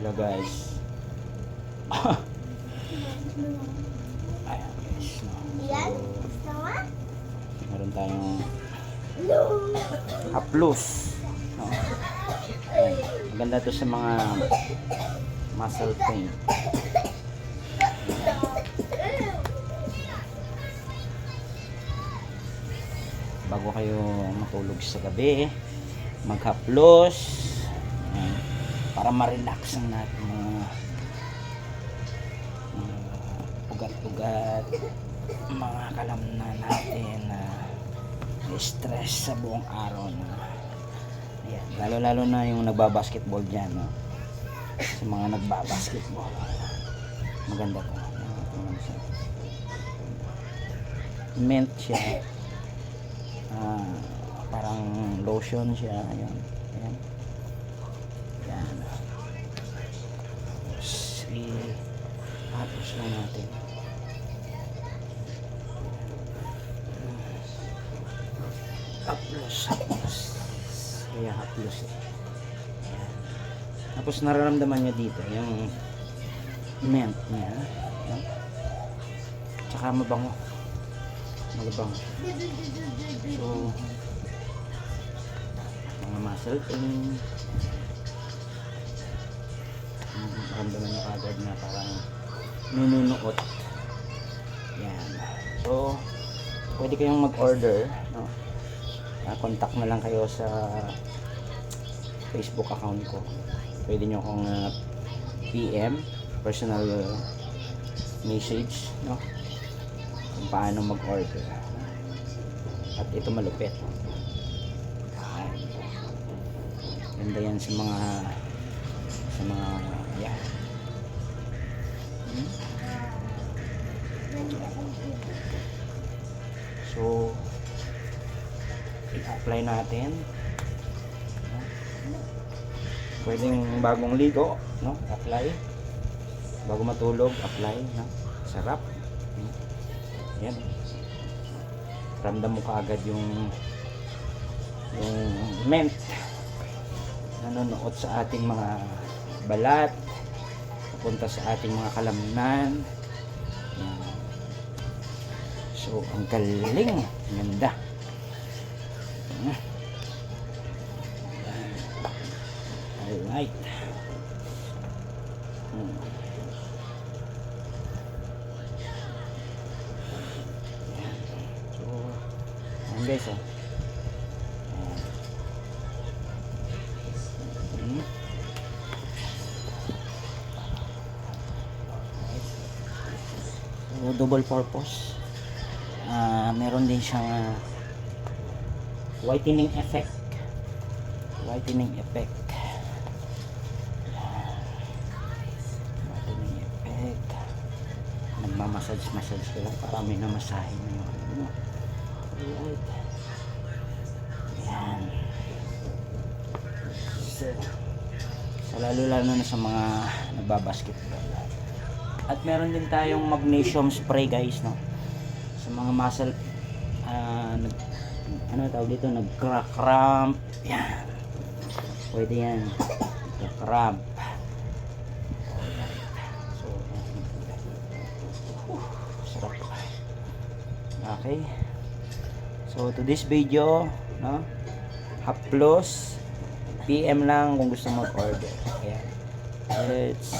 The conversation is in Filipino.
Hello guys. Ayan guys. No? So, meron tayong haplos. No? Ayan. Maganda to sa mga muscle pain. Bago kayo matulog sa gabi, maghaplos. Para ma-relax ang natin mga ugat-ugat, mga kalamnan natin na stress sa buong araw na Ayan, lalo-lalo na yung nagbabasketball dyan, no? Sa mga nagbabasketball. Maganda to. Mint siya. Ah, parang lotion siya. Ayan. Ayan. Ayan. Tapos, i-hapos lang natin. Haplos, haplos. Kaya haplos eh. Ayan. Tapos nararamdaman niya dito yung mint niya. Ayan. Tsaka mabango. Mabango. So, mga muscle pain. Maramdaman niya kagad na parang nununuot. Yan. So, pwede kayong mag-order. No? Ah, contact na lang kayo sa Facebook account ko. Pwede nyo akong ah, PM, personal message, no? Kung paano mag-order. At ito malupit. Ganda yan sa mga sa mga yan. I-apply natin. Pwedeng bagong ligo, no? Apply. Bago matulog, apply, no? Sarap. Yan. Ramdam mo kaagad yung yung mint nanonood sa ating mga balat papunta sa ating mga kalamnan yan. so ang galing ganda. Alright Hmm. Yan. so ayan guys oh Ayan. Hmm. So, double purpose. Ah, meron din siyang ah, whitening effect. Whitening effect. Whitening effect. Nagmamassage-massage ka lang para may namasahe na yun. Alright. Yan. So, lalo lalo na sa mga nagbabasketball. At meron din tayong magnesium spray guys, no? Sa mga muscle, ah, nag, ano tawag dito, nag-cramp. Yan. Pwede yan. Uh, sarap. Okay. So, to this video, no? Haplos, PM lang kung gusto mag-order. Ayan. Let's